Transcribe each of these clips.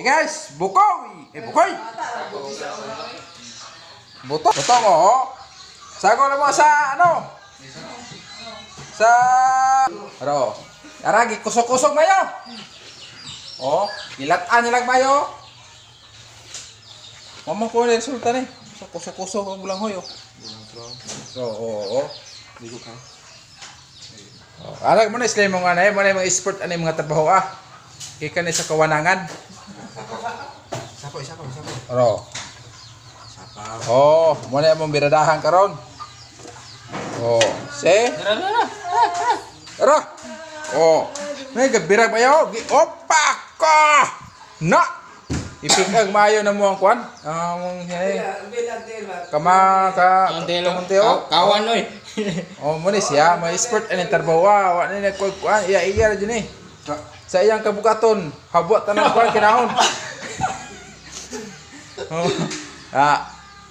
Eh guys, bukoy! Eh bukoy! Buto. Buto ko, oh. Sago na mo sa ano? Sa... Aro. Aragi, kusok-kusok na yun. Oh, ilat-an nilang mayo. Mama ko na resulta ni. Sa kusok-kusok ang bulang hoyo. So, oo, oo. Oh, alag mo na isla mo nga na eh, mo na yung mga sport ano yung mga trabaho ah. Kika ni sa kawanangan. Sapo, sapo, sapo. Aro. Sapa. Oh, mo na yung biradahan karon. Oh, se. Aro. Oh. May gabirag bayo. Gi- Opa ka. Na. Ipikag mayo na mo ang kwan. Ang hey. Kama ka Ang telo. Kamanteo. Kawan oy. Oh, mo ni siya, may expert ani trabaho. Wa ni nagkuan kuan, iya iya ra ni. Sa iyang kabukaton, habot tanang kuan kinahon. oh. Ah,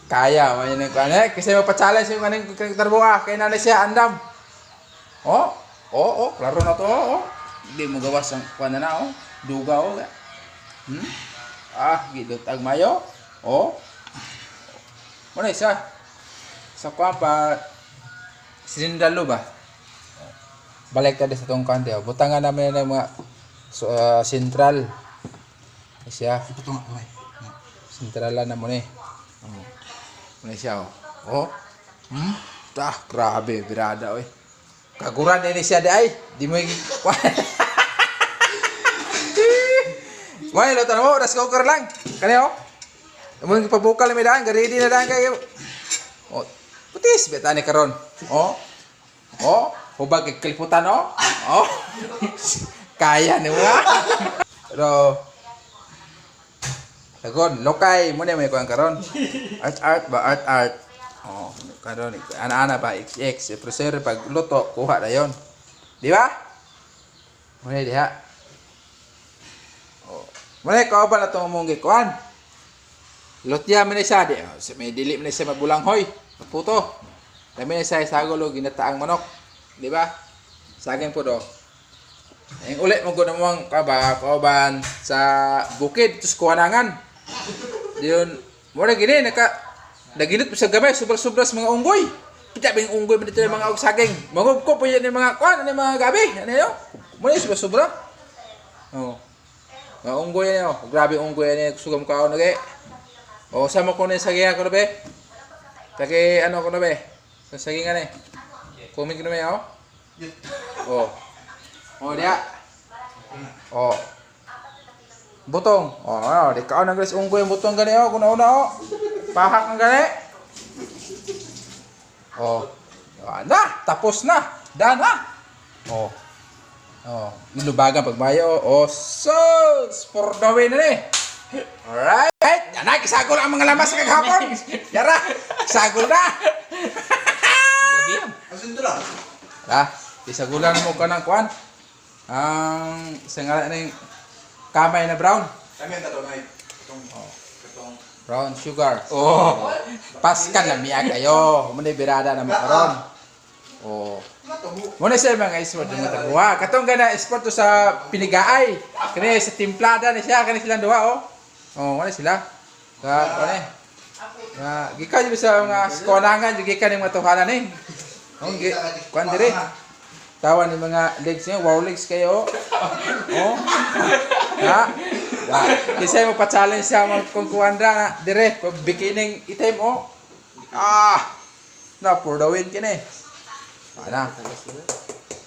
kaya man yun ang kuan eh. Kasi mapa-challenge yung kaning trabaho ah. Kaya na siya andam. Oh, oh, oh, klaro na to. Oh. Hindi mo gawas ang kuan na na oh. Duga oh. Hmm? Ah, gidot ag mayo. Oh. Mo na siya. Sa kuan pa Sinindalo ba? Balik tayo sa tong kante. oh. Butangan namin ng mga so, ah, sentral. Siya. Ito okay. Sentralan na mo ni. Oh. Ano siya oh. Oh. Hmm? Tah, grabe, birada oy. Kaguran ini siya di ay. Di mo. May lo tanong mo, ras cooker lang. Kani oh. Mo pabukal mi daan, ready na daan kayo. Oh, putis beta ni karon. Oh. Oh, hubag kaliputan oh. Oh. Kaya ni mo. Pero Sagon, lokay mo na may kuang karon. Art art ba art art. Oh, karon ana-ana ba XX, processor pag luto kuha na yon. Di ba? Mo na diha. Oh. Mo na ko ba na tong mong gikuan? Lotya man siya di. Oh, sa- may dili man ni siya magulanghoy. Magputo. Dami ni siya sagulo ginataang manok. Di ba? Saging po do. Ang ulit mo guna mo ang kaba, kauban sa bukid, tus kuwanangan. Diyon, mo na gini, naka, naginit sa gamay, sobra-sobra sa mga unggoy. Pita ba yung unggoy mo dito yung mga ugsaging? Mangub ko po yan yung mga kwan, ano mga gabi, ano yun? Mo na yung sobra-sobra. Oo. Mga unggoy yan yun. Grabe yung unggoy yan yun, sugam ka ako na kay. O, sama ko na yung sagingan ko na be. Taki, ano ko na be? Sa sagingan eh. Kuming ko na be, oh. Oh. Oh, dia. Oh. Butong. Oh, ano, di ka na guys unggoy butong gani oh, kuna una oh. Pahak ang gani. Oh. Ah, na, tapos na. Dana. Oh. Oh, ilubagan pagbayo. Oh, sus, for the win ni. Alright. Yan na, kisagol ang mga lamas kagahapon. Yara, kisagol na. Asin to lang. Ha? Isagulan mo ka ng kwan. Ang isang nga na yung kamay na brown. Kami ang tato na itong, itong, Brown sugar. Oh. Paskan na miya kayo. Muna birada na makaron. Oh. Muna siya mga sport mga tabuha. Katong gana sport to sa pinigaay. Kani sa timplada ni siya. Kani silang duha oh. Oh, muna sila. Ka, kani. Nga, gikan sa mga konangan, yung gikan yung matuhanan eh. Oh, gi, kwan dire. Tawa ni mga legs niya, wow legs kayo. Oh. Ha? Ha? Kasi mo pa-challenge siya mo kung kuwandra na dire, pag bikining item oh. Ah! Na, for the win kini. Ana.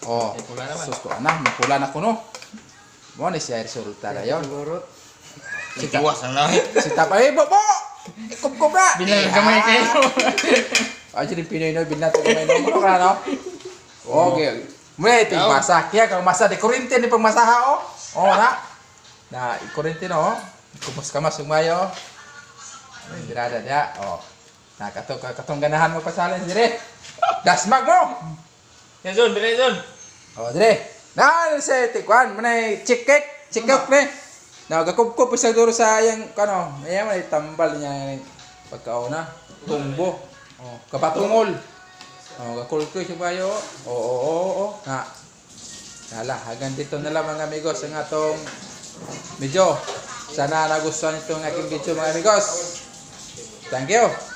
Oh. Sus ko ana, mapula na kuno. Mo ni siya resulta na yon. Si ta, Iwas ang langit. si ta pa eh, bobo. Ikup-kup na. Bilang gamay kayo. Ah, jadi Pinoy no binato gamay no. Ano ka no? Okay. Ito yung masa. Kaya kang masa di kurinti ni pagmasaha oh. Oh na. Na kurinti no. Kupos ka mas sumayo. Ay, birada dia. Oh. Na kato katong ganahan mo pa challenge dire. Dasmag mo. Yan zon, bilay zon. Oh, dire. Na sa tikwan, manay chick cake, chick cake pre. Na gakupkup sa duro sa yang kano, ayan man tambal niya pagkauna, tumbo. Oh, kapatungol. Oh, gakulkoy siya bayo. Oo, oo, oo, oo. Na. Hala, hanggang dito na lang mga amigos ang atong medyo Sana nagustuhan itong aking video mga amigos. Thank you.